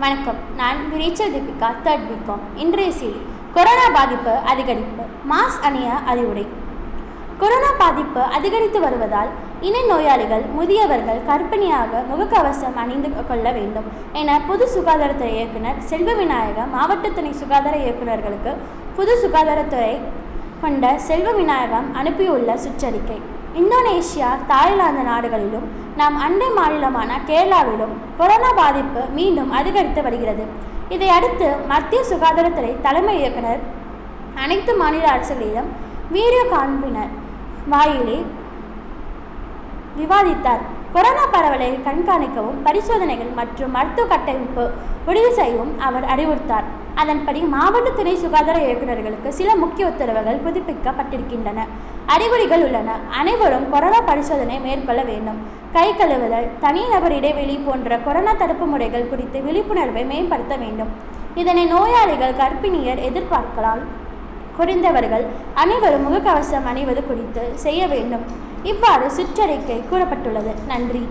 வணக்கம். நான் ரீச்சல் Deepika third BCom இன்றைய செய்தி கொரோனா பாதிப்பு அதிகரிப்பு மாஸ்க் அணிய அறிவுரை. கொரோனா பாதிப்பு அதிகரித்து வருவதால் இணை நோயாளிகள் முதியவர்கள் கர்ப்பிணியாக முகக்கவசம் அணிந்து கொள்ள வேண்டும் என பொது சுகாதாரத்துறை இயக்குனர் செல்வ விநாயக மாவட்ட துணை சுகாதார இயக்குநர்களுக்கு பொது சுகாதாரத்துறை கொண்ட செல்வ விநாயகம் அனுப்பியுள்ள சுற்றறிக்கை. இந்தோனேஷியா தாய்லாந்து நாடுகளிலும் நம் அண்டை மாநிலமான கேரளாவிலும் கொரோனா பாதிப்பு மீண்டும் அதிகரித்து வருகிறது. இதையடுத்து மத்திய சுகாதாரத்துறை தலைமை இயக்குனர் அனைத்து மாநில அரசுகளிடம் வீடியோ காண்பினர் வாயிலே விவாதித்தார். கொரோனா பரவலை கண்காணிக்கவும் பரிசோதனைகள் மற்றும் மருத்துவ கட்டமைப்பு முடிவு செய்யவும் அவர் அறிவுறுத்தார். அதன்படி மாவட்ட துணை சுகாதார இயக்குநர்களுக்கு சில முக்கிய உத்தரவுகள் புதுப்பிக்கப்பட்டிருக்கின்றன. அறிகுறிகள் உள்ளன. அனைவரும் கொரோனா பரிசோதனை மேற்கொள்ள வேண்டும். கை கழுவுதல் தனிநபர் இடைவெளி போன்ற கொரோனா தடுப்பு முறைகள் குறித்து விழிப்புணர்வை மேம்படுத்த வேண்டும். இதனை நோயாளிகள் கர்ப்பிணியர் எதிர்பார்க்கலாம். குறைந்தவர்கள் அனைவரும் முகக்கவசம் அணிவது குறித்து செய்ய வேண்டும். இவ்வாறு சுற்றறிக்கை கூறப்பட்டுள்ளது. நன்றி.